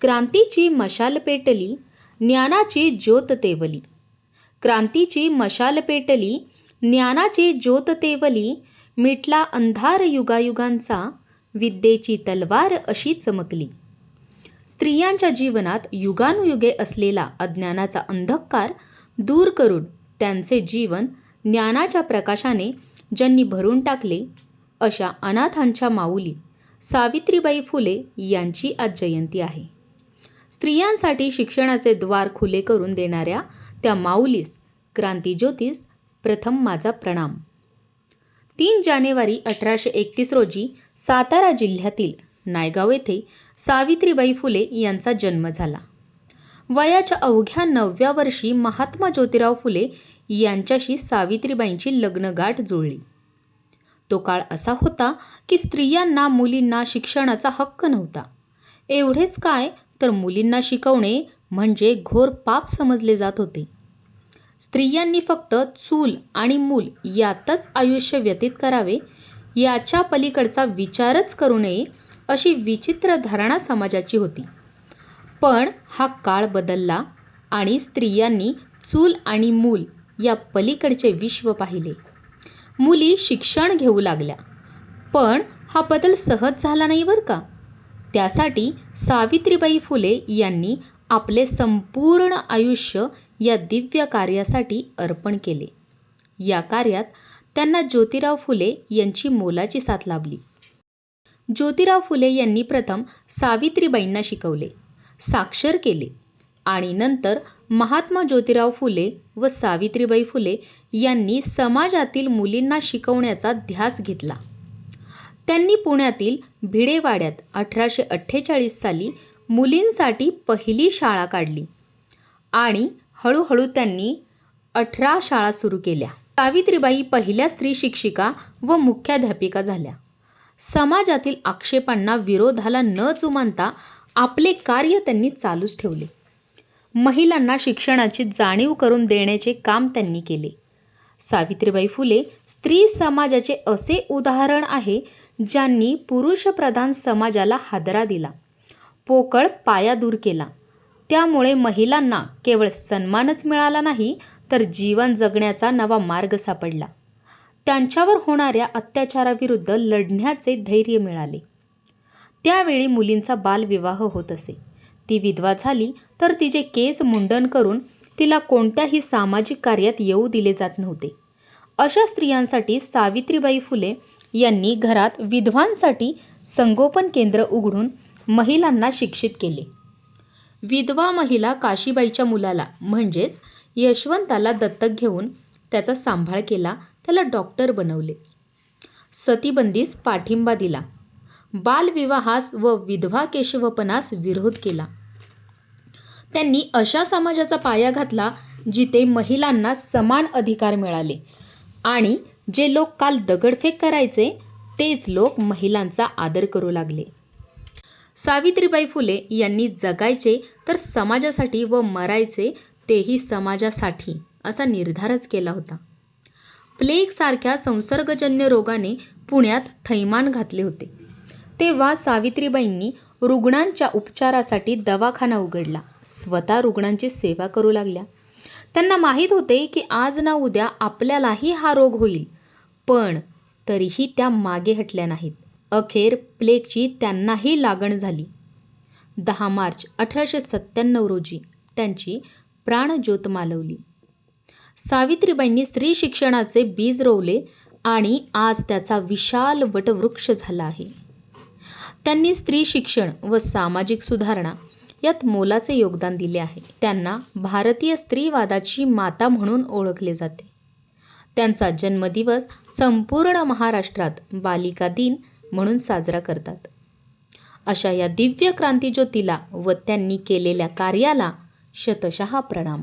क्रांतीची मशाल पेटली ज्ञानाची ज्योत तेवली. क्रांतीची मशाल पेटली ज्ञानाची ज्योत तेवली मिटला अंधार युगायुगांचा विद्येची तलवार अशी चमकली. स्त्रियांच्या जीवनात युगानुयुगे असलेला अज्ञानाचा अंधकार दूर करून त्यांचे जीवन ज्ञानाच्या प्रकाशाने ज्यांनी भरून टाकले अशा अनाथांच्या माऊली सावित्रीबाई फुले यांची आज जयंती आहे. स्त्रियांसाठी शिक्षणाचे द्वार खुले करून देणाऱ्या त्या माऊलीस क्रांतीज्योतीस प्रथम माझा प्रणाम. तीन जानेवारी अठराशे एकतीस रोजी सातारा जिल्ह्यातील नायगाव येथे सावित्रीबाई फुले यांचा जन्म झाला. वयाच्या अवघ्या नवव्या वर्षी महात्मा ज्योतिराव फुले यांच्याशी सावित्रीबाईंची लग्नगाठ जुळली. तो काळ असा होता की स्त्रियांना मुलींना शिक्षणाचा हक्क नव्हता. एवढेच काय तर मुलींना शिकवणे म्हणजे घोर पाप समजले जात होते. स्त्रियांनी फक्त चूल आणि मूल यातच आयुष्य व्यतीत करावे याच्या पलीकडचा विचारच करू नये अशी विचित्र धारणा समाजाची होती. पण हा काळ बदलला आणि स्त्रियांनी चूल आणि मूल या पलीकडचे विश्व पाहिले. मुली शिक्षण घेऊ लागल्या पण हा बदल सहज झाला नाही बरं का? त्यासाठी सावित्रीबाई फुले यांनी आपले संपूर्ण आयुष्य या दिव्य कार्यासाठी अर्पण केले. या कार्यात त्यांना ज्योतिराव फुले यांची मोलाची साथ लाभली. ज्योतिराव फुले यांनी प्रथम सावित्रीबाईंना शिकवले साक्षर केले आणि नंतर महात्मा ज्योतिराव फुले व सावित्रीबाई फुले यांनी समाजातील मुलींना शिकवण्याचा ध्यास घेतला. त्यांनी पुण्यातील भिडेवाड्यात अठराशे अठ्ठेचाळीस साली मुलींसाठी पहिली शाळा काढली. आणि हळूहळू त्यांनी अठरा शाळा सुरू केल्या. सावित्रीबाई पहिल्या स्त्री शिक्षिका व मुख्याध्यापिका झाल्या. समाजातील आक्षेपांना विरोधाला न जुमानता आपले कार्य त्यांनी चालूच ठेवले. महिलांना शिक्षणाची जाणीव करून देण्याचे काम त्यांनी केले. सावित्रीबाई फुले स्त्री समाजाचे असे उदाहरण आहे ज्यांनी पुरुषप्रधान समाजाला हादरा दिला. पोकळ पाया दूर केला. त्यामुळे महिलांना केवळ सन्मानच मिळाला नाही तर जीवन जगण्याचा नवा मार्ग सापडला. त्यांच्यावर होणाऱ्या अत्याचाराविरुद्ध लढण्याचे धैर्य मिळाले. त्यावेळी मुलींचा बालविवाह होत असे. ती विधवा झाली तर तिचे केस मुंडन करून तिला कोणत्याही सामाजिक कार्यात येऊ दिले जात नव्हते. अशा स्त्रियांसाठी सावित्रीबाई फुले यांनी घरात विधवांसाठी संगोपन केंद्र उघडून महिलांना शिक्षित केले. विधवा महिला काशीबाईच्या मुलाला म्हणजेच यशवंताला दत्तक घेऊन त्याचा सांभाळ केला त्याला डॉक्टर बनवले. सतीबंदीस पाठिंबा दिला. बालविवाहास व विधवा केशवपणास विरोध केला. त्यांनी अशा समाजाचा पाया घातला जिथे महिलांना समान अधिकार मिळाले. आणि जे लोक काल दगडफेक करायचे तेच लोक महिलांचा आदर करू लागले. सावित्रीबाई फुले यांनी जगायचे तर समाजासाठी व मरायचे तेही समाजासाठी असा निर्धारच केला होता. प्लेगसारख्या संसर्गजन्य रोगाने पुण्यात थैमान घातले होते. तेव्हा सावित्रीबाईंनी रुग्णांच्या उपचारासाठी दवाखाना उघडला. स्वतः रुग्णांची सेवा करू लागल्या. त्यांना माहीत होते की आज ना उद्या आपल्यालाही हा रोग होईल. पण तरीही त्या मागे हटल्या नाहीत. अखेर प्लेगची त्यांनाही लागण झाली. दहा मार्च अठराशे सत्त्याण्णव रोजी त्यांची प्राणज्योत मालवली. सावित्रीबाईंनी स्त्री शिक्षणाचे बीज रोवले आणि आज त्याचा विशाल वटवृक्ष झाला आहे. त्यांनी स्त्री शिक्षण व सामाजिक सुधारणा यात मोलाचे योगदान दिले आहे. त्यांना भारतीय स्त्रीवादाची माता म्हणून ओळखले जाते. त्यांचा जन्मदिवस संपूर्ण महाराष्ट्रात बालिका दिन म्हणून साजरा करतात. अशा या दिव्य क्रांतीज्योतीला व त्यांनी केलेल्या कार्याला शतशः प्रणाम.